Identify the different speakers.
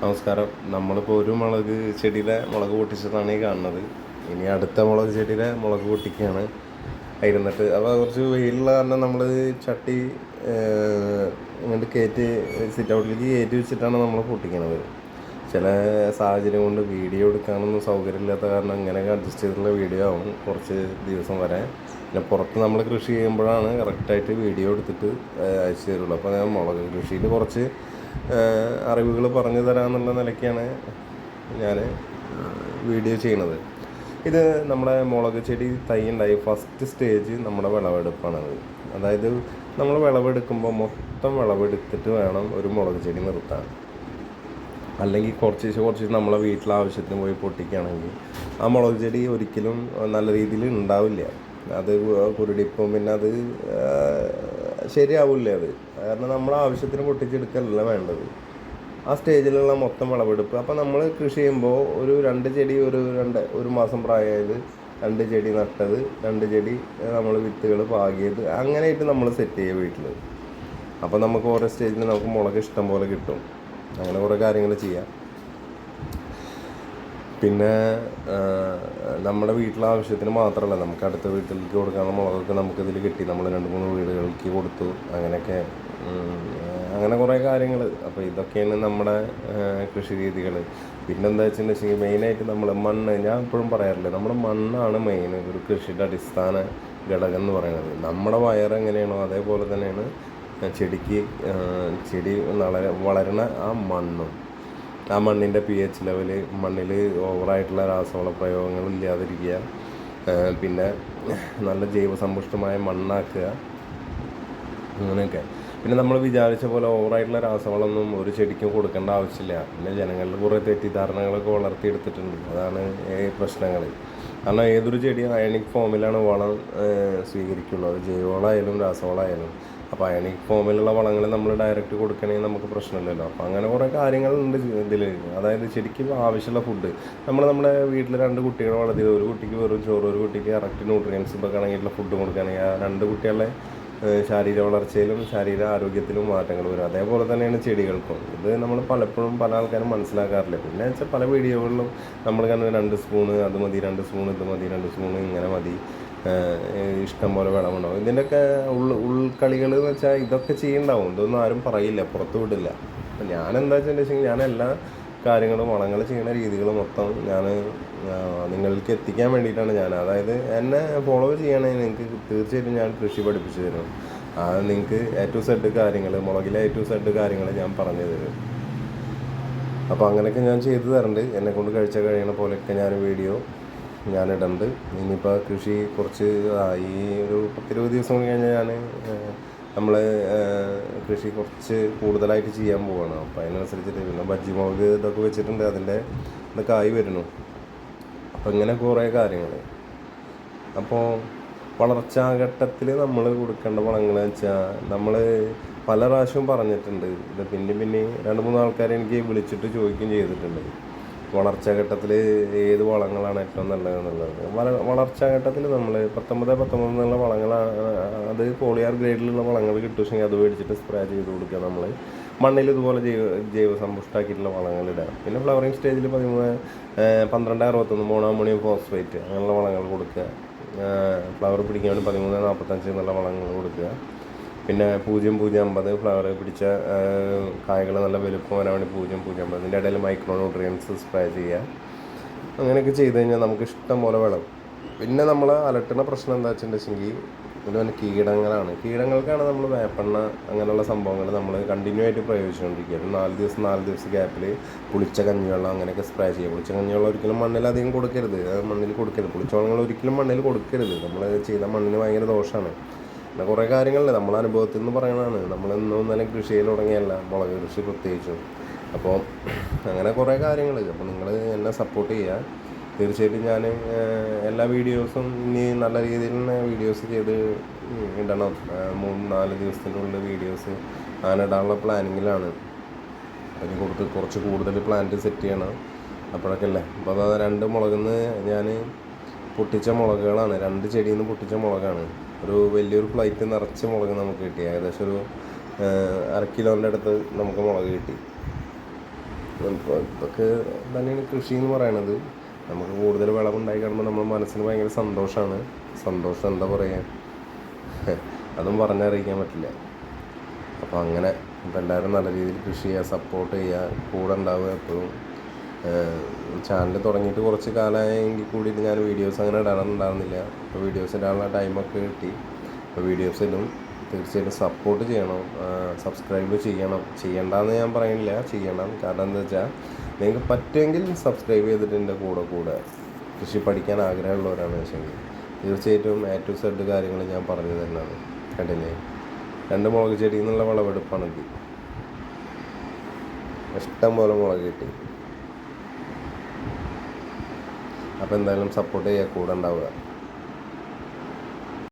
Speaker 1: നമസ്കാരം. നമ്മളിപ്പോൾ ഒരു മുളക് ചെടിയിലെ മുളക് പൊട്ടിച്ചതാണ് ഈ കാണുന്നത്. ഇനി അടുത്ത മുളക് ചെടിയിലെ മുളക് പൊട്ടിക്കുകയാണ്. അതിരുന്നിട്ട് അപ്പോൾ കുറച്ച് വെയിലുള്ള കാരണം നമ്മൾ ചട്ടി ഇങ്ങോട്ട് കയറ്റി സിറ്റ് ഔട്ടിലേക്ക് കയറ്റി വെച്ചിട്ടാണ് നമ്മൾ പൊട്ടിക്കണത്. ചില സാഹചര്യം കൊണ്ട് വീഡിയോ എടുക്കാനൊന്നും സൗകര്യമില്ലാത്ത കാരണം ഇങ്ങനെയൊക്കെ അഡ്ജസ്റ്റ് ചെയ്തിട്ടുള്ള വീഡിയോ ആവും കുറച്ച് ദിവസം വരെ. പിന്നെ പുറത്ത് നമ്മൾ കൃഷി ചെയ്യുമ്പോഴാണ് കറക്റ്റായിട്ട് വീഡിയോ എടുത്തിട്ട് അയച്ചു തരുള്ളൂ. അപ്പോൾ മുളക് കൃഷിയിൽ കുറച്ച് അറിവുകൾ പറഞ്ഞു തരാമെന്നുള്ള നിലയ്ക്കാണ് ഞാൻ വീഡിയോ ചെയ്യണത്. ഇത് നമ്മുടെ മുളക് ചെടി തൈ ഉണ്ടായി. ഫസ്റ്റ് സ്റ്റേജ് നമ്മുടെ വിളവെടുപ്പാണത്. അതായത് നമ്മൾ വിളവെടുക്കുമ്പോൾ മൊത്തം വിളവെടുത്തിട്ട് വേണം ഒരു മുളക് ചെടി നിർത്താൻ. അല്ലെങ്കിൽ കുറച്ച് കുറച്ച് നമ്മളെ വീട്ടിലെ ആവശ്യത്തിന് പോയി പൊട്ടിക്കുകയാണെങ്കിൽ ആ മുളക് ചെടി ഒരിക്കലും നല്ല രീതിയിൽ ഉണ്ടാവില്ല. അത് കുരുടിപ്പും പിന്നെ അത് ശരിയാവില്ല അത്? കാരണം നമ്മൾ ആവശ്യത്തിന് പൊട്ടിച്ചെടുക്കലല്ല വേണ്ടത്. ആ സ്റ്റേജിലുള്ള മൊത്തം വിളവെടുപ്പ്. അപ്പോൾ നമ്മൾ കൃഷി ചെയ്യുമ്പോൾ ഒരു രണ്ട് ചെടി ഒരു രണ്ട് ഒരു മാസം പ്രായമായത് രണ്ട് ചെടി നട്ടത് രണ്ട് ചെടി നമ്മൾ വിത്തുകൾ പാകിയത് അങ്ങനെയായിട്ട് നമ്മൾ സെറ്റ് ചെയ്യുക വീട്ടിൽ അപ്പോൾ നമുക്ക് ഓരോ സ്റ്റേജിൽ നമുക്ക് മുളക് ഇഷ്ടം പോലെ കിട്ടും. അങ്ങനെ കുറേ കാര്യങ്ങൾ ചെയ്യാം. പിന്നെ നമ്മുടെ വീട്ടിലെ ആവശ്യത്തിന് മാത്രമല്ല നമുക്ക് അടുത്ത വീട്ടിലേക്ക് കൊടുക്കാനുള്ള മുളകൊക്കെ നമുക്കിതിൽ കിട്ടി. നമ്മൾ രണ്ട് മൂന്ന് വീടുകൾക്ക് കൊടുത്തു. അങ്ങനെയൊക്കെ. അങ്ങനെ കുറേ കാര്യങ്ങൾ. അപ്പോൾ ഇതൊക്കെയാണ് നമ്മുടെ കൃഷി രീതികൾ പിന്നെന്താ വെച്ചിട്ടുണ്ടെങ്കിൽ മെയിനായിട്ട് നമ്മൾ മണ്ണ്. ഞാൻ എപ്പോഴും പറയാറില്ല. നമ്മുടെ മണ്ണാണ് മെയിൻ ഒരു കൃഷിയുടെ അടിസ്ഥാന ഘടകം എന്ന് പറയുന്നത്. നമ്മുടെ വയർ എങ്ങനെയാണോ അതേപോലെ തന്നെയാണ് ചെടിക്ക് ചെടി വളരെ വളരണ ആ മണ്ണും. ആ മണ്ണിന്റെ പി എച്ച് ലെവൽ മണ്ണിൽ ഓവറായിട്ടുള്ള രാസവള പ്രയോഗങ്ങൾ ഇല്ലാതിരിക്കുക. പിന്നെ നല്ല ജൈവസമ്പുഷ്ടമായ മണ്ണാക്കുക. അങ്ങനെയൊക്കെ. പിന്നെ നമ്മൾ വിചാരിച്ച പോലെ ഓവറായിട്ടുള്ള രാസവളമൊന്നും ഒരു ചെടിക്കും കൊടുക്കേണ്ട ആവശ്യമില്ല. പിന്നെ ജനങ്ങളിൽ കുറേ തെറ്റിദ്ധാരണകളൊക്കെ വളർത്തിയെടുത്തിട്ടുണ്ട്. അതാണ് പ്രശ്നങ്ങൾ. കാരണം ഏതൊരു ചെടിയും അയണിക് ഫോമിലാണ് വളം സ്വീകരിക്കുള്ളൂ. അത് ജൈവവളമായാലും രാസവളമായാലും അപ്പോൾ അയണിക് ഫോമിലുള്ള വളങ്ങൾ നമ്മൾ ഡയറക്റ്റ് കൊടുക്കണമെങ്കിൽ നമുക്ക് പ്രശ്നമില്ലല്ലോ. അപ്പോൾ അങ്ങനെ കുറേ കാര്യങ്ങളുണ്ട് ഇതിൽ അതായത് ശരിക്കും ആവശ്യമുള്ള ഫുഡ് നമ്മൾ നമ്മുടെ വീട്ടിൽ രണ്ട് കുട്ടികളെ വളർത്തി ഒരു കുട്ടിക്ക് വെറും ചോറ് ഒരു കുട്ടിക്ക് കറക്റ്റ് ന്യൂട്രിയൻസ് ഒക്കെ ആണെങ്കിലുള്ള ഫുഡ് കൊടുക്കുകയാണെങ്കിൽ ആ രണ്ട് കുട്ടികളെ ശാരീരിക വളർച്ചയിലും ശാരീര ആരോഗ്യത്തിലും മാറ്റങ്ങൾ വരും. അതേപോലെ തന്നെയാണ് ചെടികൾക്കും. ഇത് നമ്മൾ പലപ്പോഴും പല ആൾക്കാരും മനസ്സിലാക്കാറില്ല. പിന്നെ വെച്ചാൽ പല വീഡിയോകളിലും നമ്മൾ കണ്ട രണ്ട് സ്പൂണ് അത് മതി രണ്ട് സ്പൂൺ ഇത് മതി രണ്ട് സ്പൂൺ ഇങ്ങനെ മതി. ഏഹ് ഇഷ്ടം പോലെ വെള്ളമുണ്ടാവും ഇതിന്റെയൊക്കെ ഉൾ ഉൾക്കളികൾ എന്ന് വെച്ചാൽ ഇതൊക്കെ ചെയ്യണ്ടാവും ഇതൊന്നും ആരും പറയില്ല പുറത്തു വിടില്ല. അപ്പം ഞാൻ എന്താ വെച്ചിട്ടുണ്ടെങ്കിൽ ഞാൻ എല്ലാ കാര്യങ്ങളും വളങ്ങൾ ചെയ്യുന്ന രീതികൾ മൊത്തം ഞാൻ നിങ്ങൾക്ക് എത്തിക്കാൻ വേണ്ടിയിട്ടാണ് ഞാൻ. അതായത് എന്നെ ഫോളോ ചെയ്യണമെങ്കിൽ നിങ്ങൾക്ക് തീർച്ചയായിട്ടും ഞാൻ കൃഷി പഠിപ്പിച്ചു തരും. ആ നിങ്ങൾക്ക് എ ടു സെഡ് കാര്യങ്ങൾ മുളകിലെ എ ടു സെഡ് കാര്യങ്ങൾ ഞാൻ പറഞ്ഞു തരും. അപ്പോൾ അങ്ങനെയൊക്കെ ഞാൻ ചെയ്തു തരുന്നുണ്ട് എന്നെക്കൊണ്ട് കഴിച്ച കഴിയണ പോലെയൊക്കെ ഞാൻ വീഡിയോ ഞാൻ ഇടുന്നുണ്ട് ഇനിയിപ്പോൾ കൃഷി കുറച്ച് ഈ ഒരു പത്തിരുപത് ദിവസം കഴിഞ്ഞാൽ ഞാൻ നമ്മൾ കൃഷി കുറച്ച് കൂടുതലായിട്ട് ചെയ്യാൻ പോവാണ്. അപ്പോൾ അതിനനുസരിച്ചിട്ട് പിന്നെ ബജ്ജി മുളക് ഇതൊക്കെ വെച്ചിട്ടുണ്ട്. അതിന്റെ ഇതൊക്കെ ആയി വരുന്നു. അപ്പോൾ ഇങ്ങനെ കുറേ കാര്യങ്ങൾ അപ്പോൾ വളർച്ചാഘട്ടത്തിൽ നമ്മൾ കൊടുക്കേണ്ട വളങ്ങൾ വെച്ചാൽ നമ്മൾ പല പ്രാവശ്യവും പറഞ്ഞിട്ടുണ്ട്. ഇത് പിന്നെ പിന്നെ രണ്ട് മൂന്ന് ആൾക്കാർ എനിക്ക് വിളിച്ചിട്ട് ചോദിക്കുകയും ചെയ്തിട്ടുണ്ട്. വളർച്ചാഘട്ടത്തിൽ ഏത് വളങ്ങളാണ് ഏറ്റവും നല്ലതെന്നുള്ളത്? വള വളർച്ചാഘട്ടത്തിൽ നമ്മൾ പത്തൊമ്പത് പത്തൊമ്പത് എന്നുള്ള വളങ്ങളാണ് അത് പോളിയാർ ഗ്രേഡിലുള്ള വളങ്ങൾ കിട്ടുമെങ്കിൽ അത് മേടിച്ചിട്ട് സ്പ്രേ ചെയ്ത് കൊടുക്കുക നമ്മൾ. മണ്ണിൽ ഇതുപോലെ ജൈവ ജൈവ സമ്പുഷ്ടാക്കിയിട്ടുള്ള ഇടാം പിന്നെ ഫ്ലവറിങ് സ്റ്റേജിൽ പതിമൂന്ന് പന്ത്രണ്ട് അറുപത്തൊന്ന് മോണോമോണിയം ഫോസ്ഫേറ്റ് അങ്ങനെയുള്ള വളങ്ങൾ കൊടുക്കുക. ഫ്ലവർ പിടിക്കാൻ വേണ്ടി പതിമൂന്ന് നാൽപ്പത്തഞ്ച് എന്നുള്ള വളങ്ങൾ കൊടുക്കുക. പിന്നെ പൂജ്യം പൂജ്യം അമ്പത് ഫ്ലവർ പിടിച്ച കായകൾ നല്ല വലുപ്പം വരാൻ വേണ്ടി പൂജ്യം പൂജ്യം അമ്പത്. അതിന്റെ ഇടയിൽ മൈക്രോ ന്യൂട്രിയൻസ് സ്പ്രേ ചെയ്യുക അങ്ങനെയൊക്കെ ചെയ്ത് കഴിഞ്ഞാൽ നമുക്ക് ഇഷ്ടം പോലെ വിളവ് പിന്നെ നമ്മൾ അലട്ടുന്ന പ്രശ്നം എന്താ വെച്ചിട്ടുണ്ടെങ്കിൽ ഇതുപോലെ കീടങ്ങളാണ്. കീടങ്ങൾക്കാണ് നമ്മൾ വേപ്പെണ്ണ അങ്ങനെയുള്ള സംഭവങ്ങൾ നമ്മൾ കണ്ടിന്യൂ ആയിട്ട് പ്രയോഗിച്ചുകൊണ്ടിരിക്കുക. ഒരു നാല് ദിവസം നാല് ദിവസം ഗ്യാപ്പിൽ പുളിച്ച കഞ്ഞിവെള്ളം അങ്ങനെയൊക്കെ സ്പ്രേ ചെയ്യുക. പുളിച്ച കഞ്ഞിവെള്ളം ഒരിക്കലും മണ്ണിൽ അധികം കൊടുക്കരുത്. മണ്ണിൽ കൊടുക്കരുത്. പുളിച്ച വെള്ളങ്ങൾ ഒരിക്കലും മണ്ണിൽ കൊടുക്കരുത്. നമ്മൾ ചെയ്ത മണ്ണിന് ഭയങ്കര ദോഷമാണ് പിന്നെ കുറേ കാര്യങ്ങളുണ്ട് നമ്മളെ അനുഭവത്തിൽ നിന്ന് പറയണതാണ്. നമ്മൾ ഇന്നും ഇന്നലെ കൃഷി ചെയ്ത് തുടങ്ങിയല്ല മുളക് കൃഷി പ്രത്യേകിച്ചും. അപ്പോൾ അങ്ങനെ കുറേ കാര്യങ്ങൾ അപ്പോൾ നിങ്ങൾ എന്നെ സപ്പോർട്ട് ചെയ്യുക തീർച്ചയായിട്ടും ഞാൻ എല്ലാ വീഡിയോസും ഇനി നല്ല രീതിയിൽ തന്നെ വീഡിയോസ് ചെയ്ത് ഇടണം. മൂന്ന് നാല് ദിവസത്തിന്റെ ഉള്ളിൽ വീഡിയോസ് അങ്ങനെ ഇടാനുള്ള പ്ലാനിങ്ങിലാണ് അതിന് കൊടുത്ത് കുറച്ച് കൂടുതൽ പ്ലാന്റ് സെറ്റ് ചെയ്യണം. അപ്പോഴൊക്കെ അല്ലേ? അപ്പോൾ അത് രണ്ട് നിന്ന് ഞാൻ പൊട്ടിച്ച മുളകുകളാണ്. രണ്ട് ചെടിയിൽ നിന്ന് പൊട്ടിച്ച മുളകാണ്. ഒരു വലിയൊരു ഫ്ലൈറ്റ് നിറച്ച് മുളക് നമുക്ക് കിട്ടി. ഏകദേശം ഒരു അര കിലോന്റെ അടുത്ത് നമുക്ക് മുളക് കിട്ടി. ഇതൊക്കെ തന്നെയാണ് കൃഷി എന്ന് പറയണത്. നമുക്ക് കൂടുതൽ വിളവുണ്ടായി കാണുമ്പോൾ നമ്മുടെ മനസ്സിന് ഭയങ്കര സന്തോഷമാണ് സന്തോഷം എന്താ പറയുക അതും പറഞ്ഞറിയിക്കാൻ പറ്റില്ല. അപ്പോൾ അങ്ങനെ അപ്പോൾ എല്ലാവരും നല്ല രീതിയിൽ കൃഷി ചെയ്യുക സപ്പോർട്ട് ചെയ്യുക കൂടെ ഉണ്ടാവുക എപ്പോഴും. ചാനൽ തുടങ്ങിയിട്ട് കുറച്ച് കാലമായെങ്കിൽ കൂടിയിട്ട് ഞാൻ വീഡിയോസ് അങ്ങനെ ഇടാറുണ്ടായിരുന്നില്ല. അപ്പോൾ വീഡിയോസ് ഇടാനുള്ള ടൈമൊക്കെ കിട്ടി. അപ്പോൾ വീഡിയോസ് ഇടും. തീർച്ചയായിട്ടും സപ്പോർട്ട് ചെയ്യണം. സബ്സ്ക്രൈബ് ചെയ്യണം. ചെയ്യണ്ടെന്ന് ഞാൻ പറയുന്നില്ല. ചെയ്യണം. കാരണം എന്താ വെച്ചാൽ നിങ്ങൾക്ക് പറ്റുമെങ്കിൽ സബ്സ്ക്രൈബ് ചെയ്തിട്ട് എന്റെ കൂടെ കൂടെ കൃഷി പഠിക്കാൻ ആഗ്രഹമുള്ളവരാണ്. വെച്ചെങ്കിൽ തീർച്ചയായിട്ടും എ ടു സെഡ് കാര്യങ്ങൾ ഞാൻ പറഞ്ഞു തരുന്നതാണ്. കണ്ടില്ലേ? രണ്ട് മുളക് ചെടിയിൽ നിന്നുള്ള വിളവെടുപ്പാണെങ്കിൽ ഇഷ്ടം പോലെ മുളക് കിട്ടി. അപ്പോൾ എന്തായാലും സപ്പോർട്ട് ചെയ്യുക കൂടെ ഉണ്ടാവുക.